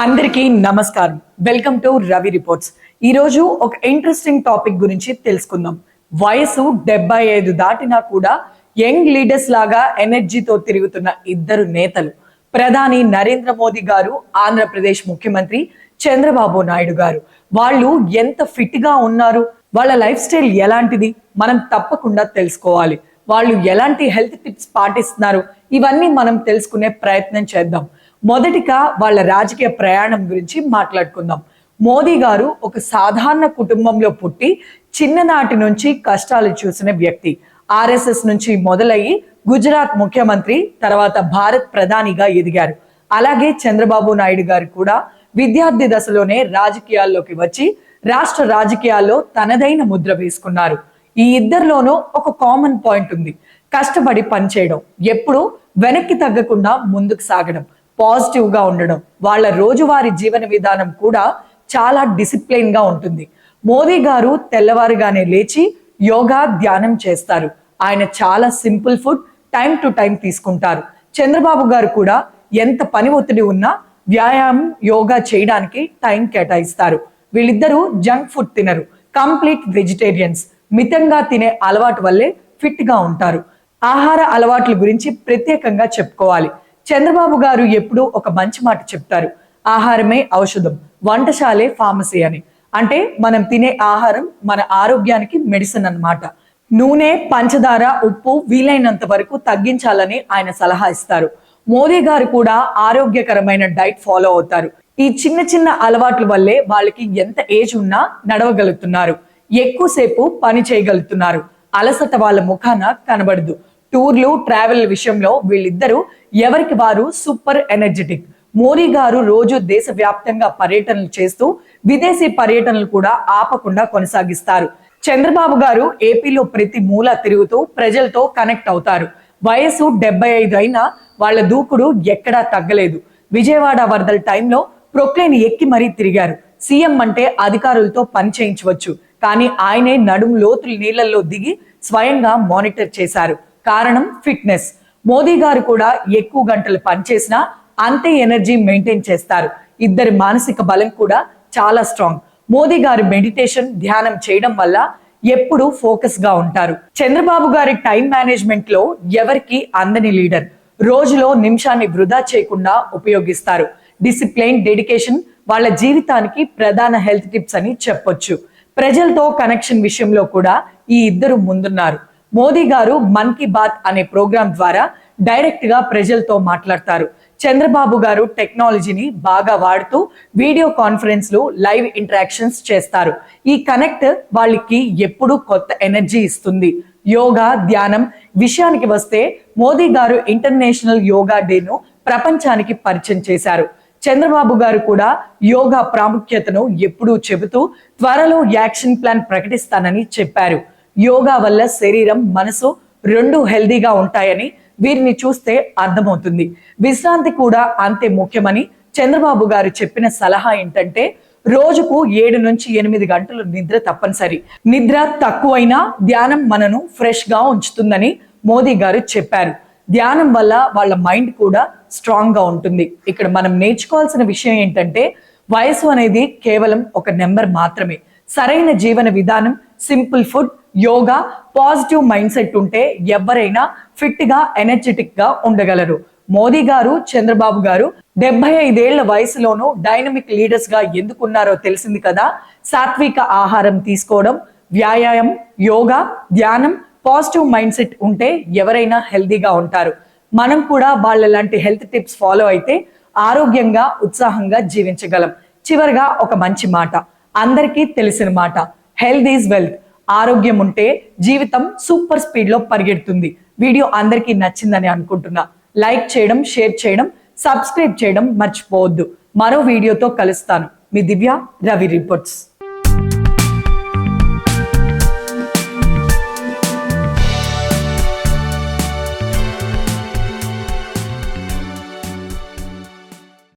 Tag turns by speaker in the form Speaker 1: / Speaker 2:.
Speaker 1: అందరికీ నమస్కారం. Welcome to Ravi reports ఈ రోజు ఒక ఇంట్రెస్టింగ్ టాపిక్ గురించి తెలుసుకుందాం. వయసు డెబ్బై ఐదు దాటినా కూడా యంగ్ లీడర్స్ లాగా ఎనర్జీతో తిరుగుతున్న ఇద్దరు నేతలు ప్రధాని నరేంద్ర మోదీ గారు ఆంధ్రప్రదేశ్ ముఖ్యమంత్రి చంద్రబాబు నాయుడు గారు. వాళ్ళు ఎంత ఫిట్గా ఉన్నారు? వాళ్ళ లైఫ్ స్టైల్ ఎలాంటిది? మనం తప్పకుండా తెలుసుకోవాలి. వాళ్ళు ఎలాంటి హెల్త్ టిప్స్ పాటిస్తున్నారు? ఇవన్నీ మనం తెలుసుకునే ప్రయత్నం చేద్దాం. మొదటిగా వాళ్ళ రాజకీయ ప్రయాణం గురించి మాట్లాడుకుందాం. మోదీ గారు ఒక సాధారణ కుటుంబంలో పుట్టి చిన్ననాటి నుంచి కష్టాలు చూసిన వ్యక్తి. ఆర్ఎస్ఎస్ నుంచి మొదలయ్యి గుజరాత్ ముఖ్యమంత్రి తర్వాత భారత్ ప్రధానిగా ఎదిగారు. అలాగే చంద్రబాబు నాయుడు గారు కూడా విద్యార్థి దశలోనే రాజకీయాల్లోకి వచ్చి రాష్ట్ర రాజకీయాల్లో తనదైన ముద్ర వేసుకున్నారు. ఈ ఇద్దరిలోనూ ఒక కామన్ పాయింట్ ఉంది. కష్టపడి పనిచేయడం ఎప్పుడూ వెనక్కి తగ్గకుండా ముందుకు సాగడం. పాజిటివ్గా ఉండడం వాళ్ళ రోజువారీ జీవన విధానం కూడా చాలా డిసిప్లైన్గా ఉంటుంది. మోదీ గారు తెల్లవారుగానే లేచి యోగా ధ్యానం చేస్తారు. ఆయన చాలా simple food time to time తీసుకుంటారు. చంద్రబాబు గారు కూడా ఎంత పని ఒత్తిడి ఉన్నా వ్యాయామం యోగా చేయడానికి టైం కేటాయిస్తారు. వీళ్ళిద్దరూ జంక్ ఫుడ్ తినరు. కంప్లీట్ వెజిటేరియన్స్ మితంగా తినే అలవాటు వల్లే ఫిట్గా ఉంటారు. ఆహార అలవాట్ల గురించి ప్రత్యేకంగా చెప్పుకోవాలి. చంద్రబాబు గారు ఎప్పుడూ ఒక మంచి మాట చెప్తారు. ఆహారమే ఔషధం. వంటశాలే ఫార్మసీ అని. అంటే మనం తినే ఆహారం మన ఆరోగ్యానికి మెడిసిన్ అన్నమాట. నూనె పంచదార ఉప్పు వీలైనంత వరకు తగ్గించాలని ఆయన సలహా ఇస్తారు. మోదీ గారు కూడా ఆరోగ్యకరమైన డైట్ ఫాలో అవుతారు. ఈ చిన్న చిన్న అలవాట్ల వల్లే వాళ్ళకి ఎంత ఏజ్ ఉన్నా నడవగలుగుతున్నారు. ఎక్కువసేపు పని చేయగలుగుతున్నారు. అలసట వాళ్ళ ముఖాన కనబడదు. టూర్లు ట్రావెల్ విషయంలో వీళ్ళిద్దరూ ఎవరికి వారు సూపర్ ఎనర్జెటిక్. మోరీ గారు రోజు దేశవ్యాప్తంగా పర్యటనలు చేస్తూ విదేశీ పర్యటనలు కూడా ఆపకుండా కొనసాగిస్తారు. చంద్రబాబు గారు ఏపీలో ప్రతి మూల తిరుగుతూ ప్రజలతో కనెక్ట్ అవుతారు. వయసు డెబ్బై ఐదు అయినా వాళ్ళ దూకుడు ఎక్కడా తగ్గలేదు. విజయవాడ వరదల టైంలో ప్రొక్లేన్ ఎక్కి మరీ తిరిగారు. సీఎం అంటే అధికారులతో పని చేయించవచ్చు. కానీ ఆయనే నడుము లోతులు నీళ్ళలో దిగి స్వయంగా మానిటర్ చేశారు. కారణం ఫిట్నెస్. మోదీ గారు కూడా ఎక్కువ గంటలు పనిచేసినా అంతే ఎనర్జీ మెయింటైన్ చేస్తారు. ఇద్దరి మానసిక బలం కూడా చాలా స్ట్రాంగ్. మోదీ గారు మెడిటేషన్ ధ్యానం చేయడం వల్ల ఎప్పుడు ఫోకస్గా ఉంటారు. చంద్రబాబు గారి టైం మేనేజ్మెంట్లో ఎవరికి అందని లీడర్. రోజులో నిమిషాన్ని వృధా చేయకుండా ఉపయోగిస్తారు. డిసిప్లైన్ డెడికేషన్ వాళ్ళ జీవితానికి ప్రధాన హెల్త్ టిప్స్ అని చెప్పొచ్చు. ప్రజలతో కనెక్షన్ విషయంలో కూడా ఈ ఇద్దరు ముందున్నారు. మోదీ గారు మన్ కీ బాత్ అనే ప్రోగ్రాం ద్వారా డైరెక్ట్గా ప్రజలతో మాట్లాడతారు. చంద్రబాబు గారు టెక్నాలజీని బాగా వాడుతూ వీడియో కాన్ఫరెన్స్లు లైవ్ ఇంటరాక్షన్స్ చేస్తారు. ఈ కనెక్ట్ వాళ్ళకి ఎప్పుడూ కొత్త ఎనర్జీ ఇస్తుంది. యోగా ధ్యానం విషయానికి వస్తే మోదీ గారు ఇంటర్నేషనల్ యోగా డేను ప్రపంచానికి పరిచయం చేశారు. చంద్రబాబు గారు కూడా యోగా ప్రాముఖ్యతను ఎప్పుడూ చెబుతూ త్వరలో యాక్షన్ ప్లాన్ ప్రకటిస్తానని చెప్పారు. యోగా వల్ల శరీరం మనసు రెండు హెల్దీగా ఉంటాయని వీరిని చూస్తే అర్థమవుతుంది. విశ్రాంతి కూడా అంతే ముఖ్యమని చంద్రబాబు గారు చెప్పిన సలహా ఏంటంటే రోజుకు ఏడు నుంచి ఎనిమిది గంటలు నిద్ర తప్పనిసరి. నిద్ర తక్కువైనా ధ్యానం మనను ఫ్రెష్గా ఉంచుతుందని మోదీ గారు చెప్పారు. ధ్యానం వల్ల వాళ్ళ మైండ్ కూడా స్ట్రాంగ్గా ఉంటుంది. ఇక్కడ మనం నేర్చుకోవాల్సిన విషయం ఏంటంటే వయసు అనేది కేవలం ఒక నెంబర్ మాత్రమే. సరైన జీవన విధానం simple food yoga positive mindset ఉంటే ఎవరైనా ఫిట్గా ఎనర్జెటిక్గా ఉండగలరు. మోదీ గారు చంద్రబాబు గారు డెబ్బై ఐదేళ్ళ వయసులోనూ డైనమిక్ లీడర్స్గా ఎందుకున్నారో తెలిసింది కదా? సాత్విక ఆహారం తీసుకోవడం వ్యాయామం యోగా ధ్యానం పాజిటివ్ మైండ్ సెట్ ఉంటే ఎవరైనా హెల్దీగా ఉంటారు. మనం కూడా వాళ్ళ లాంటి హెల్త్ టిప్స్ ఫాలో అయితే ఆరోగ్యంగా ఉత్సాహంగా జీవించగలం. చివరిగా ఒక మంచి మాట. అందరికీ తెలిసిన మాట. Health is wealth. ఆరోగ్యం ఉంటే జీవితం సూపర్ స్పీడ్లో పరిగెడుతుంది. వీడియో అందరికీ నచ్చిందని అనుకుంటున్నా. లైక్ చేయడం షేర్ చేయడం సబ్స్క్రైబ్ చేయడం మర్చిపోవద్దు. మరో వీడియోతో కలుస్తాను. మీ దివ్య రవి రిపోర్ట్స్.